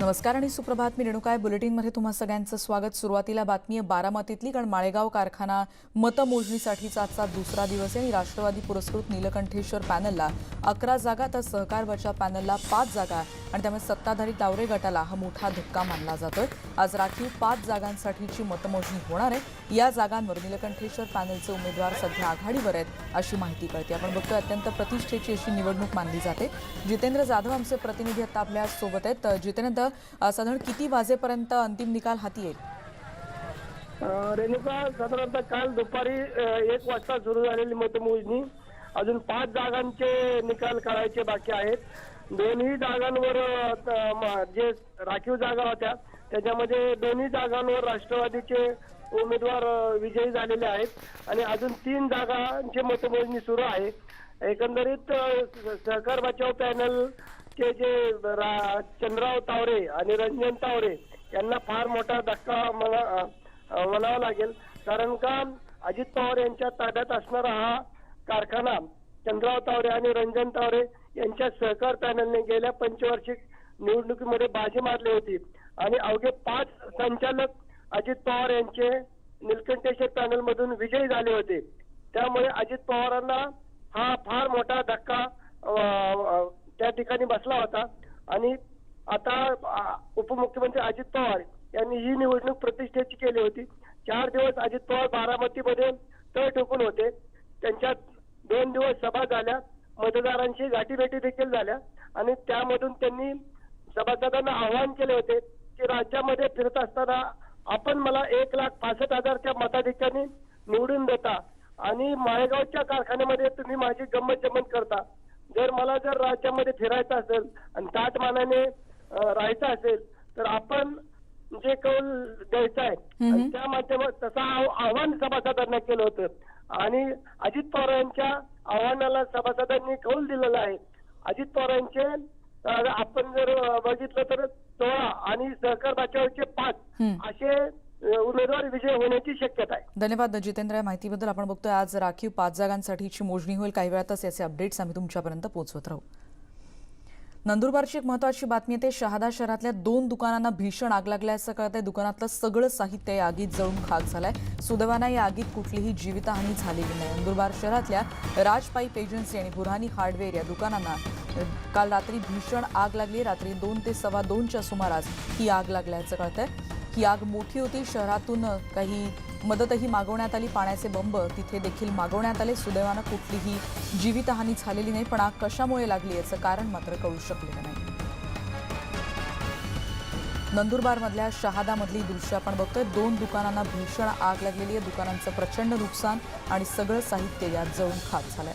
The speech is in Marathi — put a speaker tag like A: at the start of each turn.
A: नमस्कार आणि सुप्रभात. मी रेणुकाय. बुलेटिनमध्ये तुम्हा सगळ्यांचं स्वागत. सुरुवातीला बातमी आहे बारामतीतली कारण माळेगाव कारखाना मतमोजणीसाठीचा आजचा दुसरा दिवस आहे आणि राष्ट्रवादी पुरस्कृत नीलकंठेश्वर पॅनलला अकरा जागा तर सहकार बचाव पॅनलला पाच जागा आणि त्यामुळे सत्ताधारी दावरे गटाला हा मोठा धक्का मानला जातोय. आज राखीव पाच जागांसाठीची मतमोजणी होणार आहे. या जागांवर नीलकंठेश्वर पॅनलचे उमेदवार सध्या आघाडीवर आहेत अशी माहिती कळते. आपण बघतोय अत्यंत प्रतिष्ठेची अशी निवडणूक मानली जाते. जितेंद्र जाधव आमचे प्रतिनिधी आता आपल्यासोबत आहेत. जितेंद्र साधारण किती वाजेपर्यंत अंतिम निकाल हाती येईल?
B: रेणुका साधारणतः काल दुपारी एक वाजता सुरू झालेली मतमोजणी. अजून पाच जागांचे निकाल काढायचे बाकी आहेत. दोन्ही जागांवर जे राखीव जागा होत्या त्याच्यामध्ये दोन्ही जागांवर राष्ट्रवादीचे उमेदवार विजयी झालेले आहेत. आणि अजून तीन जागांची मतमोजणी सुरू आहे. एकंदरीत सहकार बचाव पॅनल चे जे चंद्रराव तावरे आणि रंजन तावरे यांना फार मोठा धक्का म्हणा म्हणावा लागेल. कारण का? अजित पवार यांच्या ताब्यात असणारा हा कारखाना चंद्रराव तावरे आणि रंजन तावरे यांच्या सहकार पॅनलने गेल्या पंचवार्षिक निवडणुकीमध्ये बाजी मारली होती. आणि अवघे पाच संचालक अजित पवार यांचे निलकंठेश्वर पॅनल मधून विजयी झाले होते. त्यामुळे अजित पवारांना हा फार मोठा धक्का ठिकाणी बसला होता. आणि आता उपमुख्यमंत्री अजित पवार यांनी ही निवडणूक प्रतिष्ठेची केली होती. चार दिवस अजित पवार बारामतीमध्ये तळ ठोकून होते. त्यांच्यात दोन दिवस सभा झाल्या. मतदारांशी गाठीभेटी देखील झाल्या. आणि त्यामधून त्यांनी सभासदांना आवाहन केले होते की राज्यामध्ये फिरत असताना आपण मला एक लाख पासष्ट हजारच्या मताधिक्याने निवडून देता. आणि माळेगावच्या कारखान्यामध्ये तुम्ही माझी गंमत जमत करता. जर मला जर राज्यामध्ये फिरायचं असेल आणि ताट मानाने अं, राहायचं असेल तर आपण जे कौल द्यायचा आहे आणि त्या माध्यमात तसं आव- आव्हान सभासदांना केलं होतं. आणि अजित पवार यांच्या आव्हानाला सभासदांनी कौल दिलेला आहे. अजित पवारांचे आपण जर बघितलं तर सोळा आणि सहकार बचावचे पाच. असे उमेदवार विजय होण्याची शक्यता आहे.
A: धन्यवाद जितेंद्र. या माहितीबद्दल आपण बघतोय आज राखीव पाच जागांसाठीची मोजणी होईल. काही वेळातच याचे अपडेट्स आम्ही तुमच्यापर्यंत पोहोचवत राहू. नंदुरबारची एक महत्वाची बातमी येते. शहादा शहरातल्या दोन दुकानांना भीषण आग लागल्याचं कळतंय. दुकानातलं सगळं साहित्य या आगीत जळून खाक झालंय. सुदैवानं या आगीत कुठलीही जीवितहानी झालेली नाही. नंदुरबार शहरातल्या राज पाईप एजन्सी आणि बुरहानी हार्डवेअर या दुकानांना काल रात्री भीषण आग लागली. रात्री दोन ते सव्वा दोनच्या सुमारास ही आग लागल्याचं कळतंय. ही आग मोठी होती. शहरातून काही मदतही मागवण्यात आली. पाण्याचे बंब तिथे देखील मागवण्यात आले. सुदैवानं कुठलीही जीवितहानी झालेली नाही पण आग कशामुळे लागली याचं कारण मात्र कळू शकलेलं नाही. नंदुरबारमधल्या शहादामधली दृश्य आपण बघतोय. दोन दुकानांना भीषण आग लागलेली आहे. दुकानांचं प्रचंड नुकसान आणि सगळं साहित्य यात जळून खाक झालंय.